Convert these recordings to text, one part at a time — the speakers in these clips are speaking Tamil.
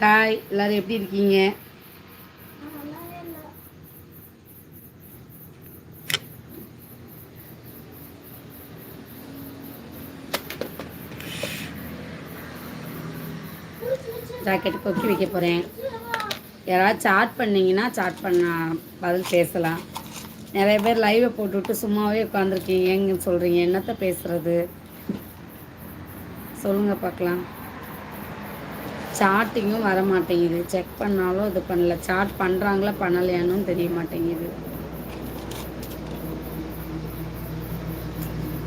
ஹாய் எல்லாரும் எப்படி இருக்கீங்க? ஜாக்கெட் கொக்கி வைக்க போகிறேன் யாராவது சாட் பண்ணிங்கன்னா சாட் பண்ண பதில் பேசலாம். நிறைய பேர் லைவை போட்டுவிட்டு சும்மாவே உட்காந்துருக்கீங்க எங்கன்னு சொல்கிறீங்க என்னத்த பேசுகிறது சொல்லுங்கள் பார்க்கலாம். சார்ட்டிங்கும் வர மாட்டேங்குது செக் பண்ணாலும் இது பண்ணல. சார்ட் பண்ணுறாங்களா பண்ணலையானும் தெரிய மாட்டேங்குது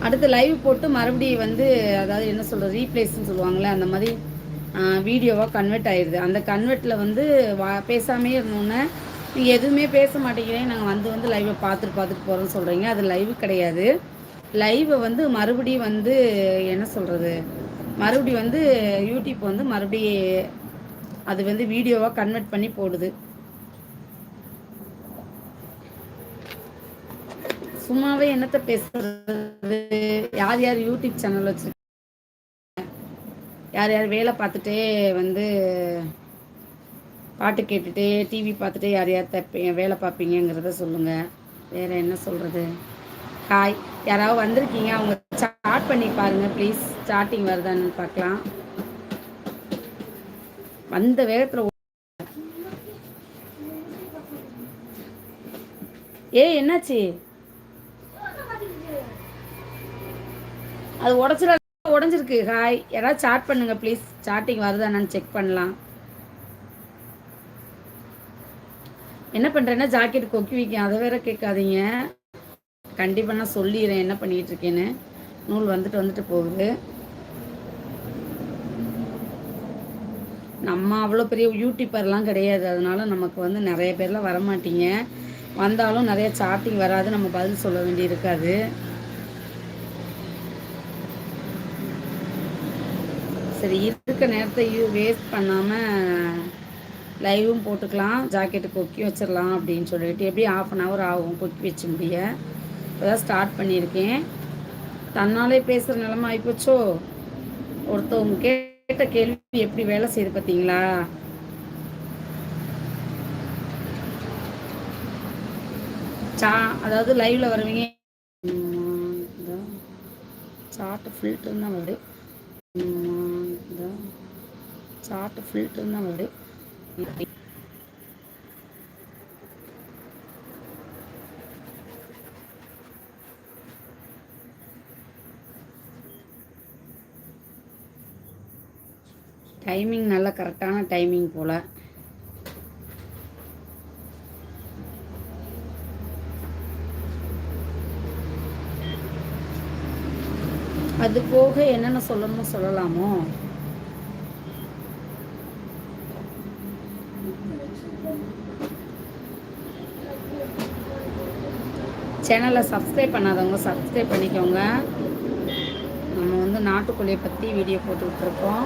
அடுத்து லைவ் போட்டு மறுபடியும் வந்து அதாவது என்ன சொல்கிறது ரீப்ளேஸ்ன்னு சொல்லுவாங்களே அந்த மாதிரி வீடியோவாக கன்வெர்ட் ஆயிடுது அந்த கன்வெர்ட்டில் வந்து வா பேசாமே இருந்தோன்னே நீங்கள் எதுவுமே பேச மாட்டேங்கிறேன் நாங்கள் வந்து வந்து லைவை பார்த்துட்டு பார்த்துட்டு போகிறோன்னு சொல்கிறீங்க அது லைவ் கிடையாது. லைவை வந்து மறுபடியும் வந்து என்ன சொல்கிறது மறுபடியும் வந்து யூடியூப் வந்து மறுபடியும் அது வந்து வீடியோவாக கன்வெர்ட் பண்ணி போடுது. சும்மாவே என்னத்த பேசுறது? யார் யார் யூடியூப் சேனல் வச்சு யார் யார் வேலை பார்த்துட்டே வந்து பாட்டு கேட்டுட்டு டிவி பார்த்துட்டு யார் யார் தைப்பீங்க வேலை பார்ப்பீங்கிறத சொல்லுங்கள் வேறு என்ன சொல்கிறது ஹாய் யாராவது வந்திருக்கீங்க? அவங்க ஸ்டார்ட் பண்ணி பாருங்கள் ப்ளீஸ் ஸ்டார்டிங் வருதான்னு பார்க்கலாம். வந்த வேகத்தில் ஏ என்னாச்சு? அது உடச்சிட உடஞ்சிருக்கு. ஹாய் யாராவது சாட் பண்ணுங்க ப்ளீஸ் சாட்டிங் வருதானு செக் பண்ணலாம். என்ன பண்ணுறேன்னா ஜாக்கெட் கொக்கி வைக்கும் அதை வேற கேட்காதீங்க. கண்டிப்பாக நான் சொல்லிடுறேன் என்ன பண்ணிகிட்டு இருக்கேன்னு. நூல் வந்துட்டு வந்துட்டு போகுது. நம்ம அவ்வளோ பெரிய யூடியூப்பர்லாம் கிடையாது. அதனால நமக்கு வந்து நிறைய பேர்லாம் வரமாட்டீங்க. வந்தாலும் நிறைய சாட்டிங் வராது. நம்ம பதில் சொல்ல வேண்டி இருக்காது. சரி இருக்க நேரத்தை வேஸ்ட் பண்ணாமல் லைவும் போட்டுக்கலாம். ஜாக்கெட்டு கொக்கி வச்சிடலாம் அப்படின்னு சொல்லிட்டு. எப்படி ஆஃப் அன் ஹவர் ஆகும்? கொக்கி வச்சு முடிய. இப்போதான் ஸ்டார்ட் பண்ணியிருக்கேன். தன்னாலே பேசுகிற நிலமை ஆகிப்போச்சோ ஒருத்தவங்க கேட்ட கேள்வி எப்படி வேலை செய்யுது பார்த்தீங்களா சா அதாவது லைவ்ல வருவீங்க. சாட்டு ஃபில்டர் தான் வருது. சாட்டு ஃபில்டர் தான் வருது. டைமிங் நல்ல கரெக்டான டைமிங் போல். அது போக என்னென்ன சொல்லணுமோ சொல்லலாமோ? சேனலை சப்ஸ்கிரைப் பண்ணாதவங்க சப்ஸ்கிரைப் பண்ணிக்கோங்க. நம்ம வந்து நாட்டுக்கோழியை பற்றி வீடியோ போட்டுக்கிட்டு இருக்கோம்.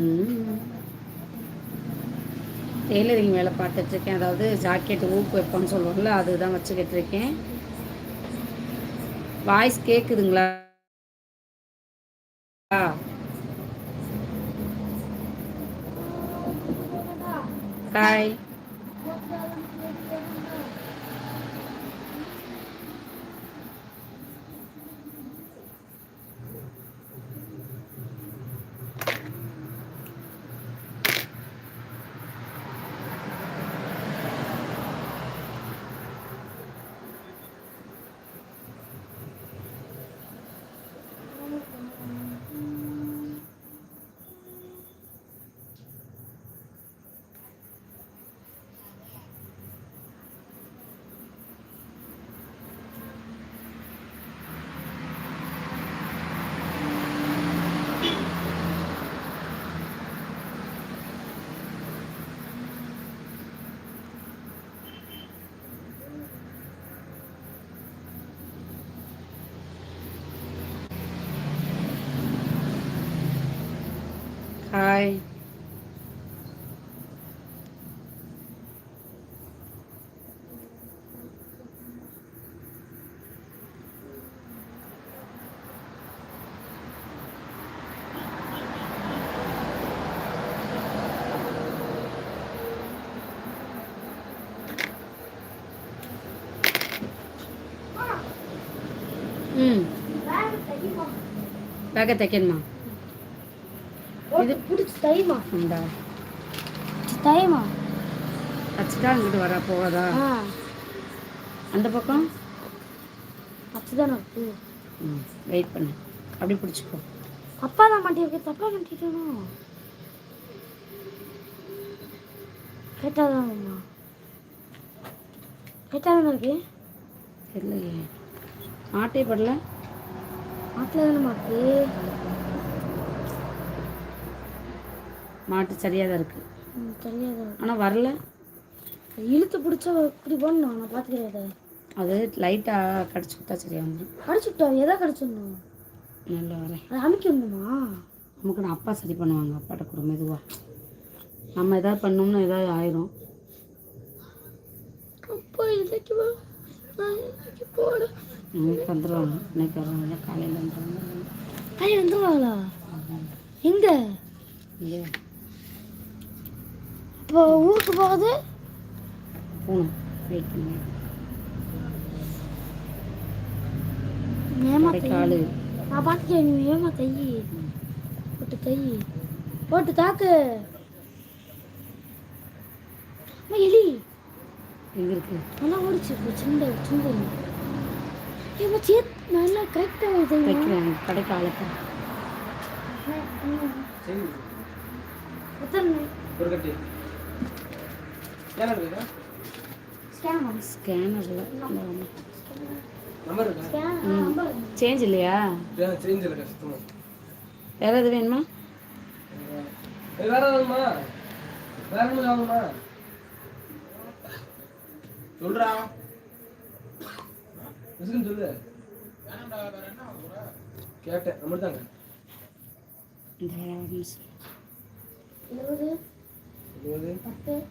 டெய்லரிங் வேலை பார்த்துட்ருக்கேன். அதாவது ஜாக்கெட் ஊக்கு வைப்போம்னு சொல்லுவாங்கள்ல அதுதான் வச்சுக்கிட்டு இருக்கேன் வாய்ஸ் கேட்குதுங்களா ஹாய் హాయ్ பேக்கை தைக்கணுமா இது பிடிச்சி தைமா இந்தா தைமா வச்சுட்டா அங்கிட்டு வரா போகாதா? அந்த பக்கம்? அப்படிதான் இருக்கு. ம் வெயிட் பண்ணு. அப்படி பிடிச்சிக்கோ. அப்பா தான் மாட்டிருக்கு தப்பா மாட்டிட்டேனோ? கேட்டாதான்மா கேட்டாதானே இருக்கு? இல்லையே ஆட்டே படல? மாட்டில் தானே மாட்டு. மாட்டு சரியாக தான் இருக்குது ம், தெரியாது ஆனால் வரல. இழுத்து பிடிச்சா இப்படி பண்ணணும் நான் பார்த்துக்கிறேன் அது லைட்டாக கடிச்சு விட்டா சரியா வந்துடும் கடிச்சுட்டா எதா கடிச்சிடணும்? நல்லா வரேன். அது அமைக்கணுமா நமக்கு நான் அப்பா சரி பண்ணுவாங்க அப்பாட்ட கூட மெதுவாக நம்ம எதாவது பண்ணோம்னா ஏதாவது ஆயிரும். அப்பா போட இன்னைக்கு வந்துடுவாங்க இன்னைக்கு வருவாங்க. காலையில் வந்துடுவாங்க ஐயா வந்துருவாங்களா? எங்க? இல்லையா இப்போ ஊருக்கு போகுது போகணும் வெயிட் பண்ணி நான் பார்த்துக்கேன் நீ ஏமா தை போட்டு தை போட்டு தாக்கு எலி எங்கே இருக்கு நல்லா ஓடிச்சு இப்போ சின்ன சின்ன ஏமா சேத் நல்லா கரெக்டாக தை தைக்கிறேன் கடைக்கு ஆளுக்கு எத்தனை ஸ்கேன் பண்ணு ஸ்கேனரில் நம்பர் இருக்கா? ஸ்கேன் நம்பர் சேஞ்ச் இல்லையா? சேஞ்ச் இருக்கா சுத்தமா வேறு எது வேணுமா? வேற வேணுமா? வேற என்ன வேணுமா? சொல்றா. விசுக்குன்னு சொல்லு. கேட்டேன் நம்பர் தாங்க. இந்த வேறு